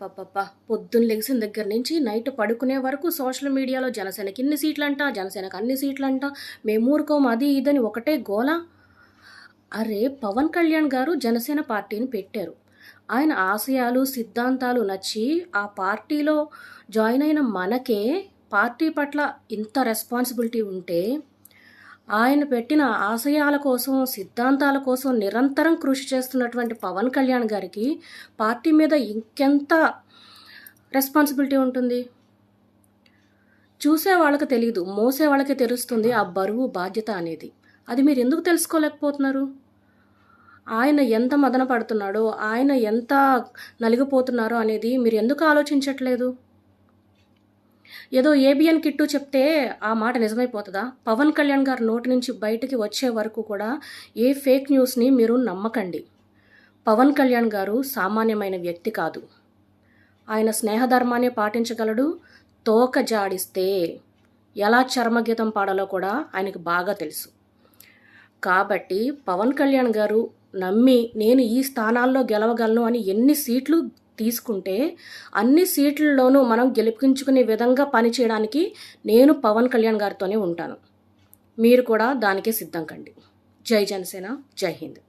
అప్పప్పప్ప పొద్దున్న లెగిసిన దగ్గర నుంచి నైట్ పడుకునే వరకు సోషల్ మీడియాలో జనసేనకి ఇన్ని సీట్లంట జనసేనకు అన్ని సీట్లంట. మేము ఊరుకోం అది ఇదని ఒకటే గోల. అరే పవన్ కళ్యాణ్ గారు జనసేన పార్టీని పెట్టారు. ఆయన ఆశయాలు సిద్ధాంతాలు నచ్చి ఆ పార్టీలో జాయిన్ అయిన మనకే పార్టీ పట్ల ఇంత రెస్పాన్సిబిలిటీ ఉంటే ఆయన పెట్టిన ఆశయాల కోసం సిద్ధాంతాల కోసం నిరంతరం కృషి చేస్తున్నటువంటి పవన్ కళ్యాణ్ గారికి పార్టీ మీద ఇంకెంత రెస్పాన్సిబిలిటీ ఉంటుంది? చూసే వాళ్ళకి తెలియదు మోసే వాళ్ళకి తెలుస్తుంది ఆ బరువు బాధ్యత అనేది. అది మీరు ఎందుకు తెలుసుకోలేకపోతున్నారు? ఆయన ఎంత మదన పడుతున్నాడో ఆయన ఎంత నలిగిపోతున్నారో అనేది మీరు ఎందుకు ఆలోచించట్లేదు? ఏదో ఏబిఎన్ కిట్టు చెప్తే ఆ మాట నిజమైపోతుందా? పవన్ కళ్యాణ్ గారి నోటి నుంచి బయటికి వచ్చే వరకు కూడా ఏ ఫేక్ న్యూస్ని మీరు నమ్మకండి. పవన్ కళ్యాణ్ గారు సామాన్యమైన వ్యక్తి కాదు. ఆయన స్నేహధర్మాన్ని పాటించగలడు తోక జాడిస్తే. ఎలా చర్మగీతం పాడాలో కూడా ఆయనకు బాగా తెలుసు. కాబట్టి పవన్ కళ్యాణ్ గారు నమ్మి నేను ఈ స్థానాల్లో గెలవగలను అని ఎన్ని సీట్లు తీసుకుంటే అన్ని సీట్లలోనూ మనం గెలిపించుకునే విధంగా పనిచేయడానికి నేను పవన్ కళ్యాణ్ గారితోనే ఉంటాను. మీరు కూడా దానికే సిద్ధం కండి. జై జనసేన జై హింద్.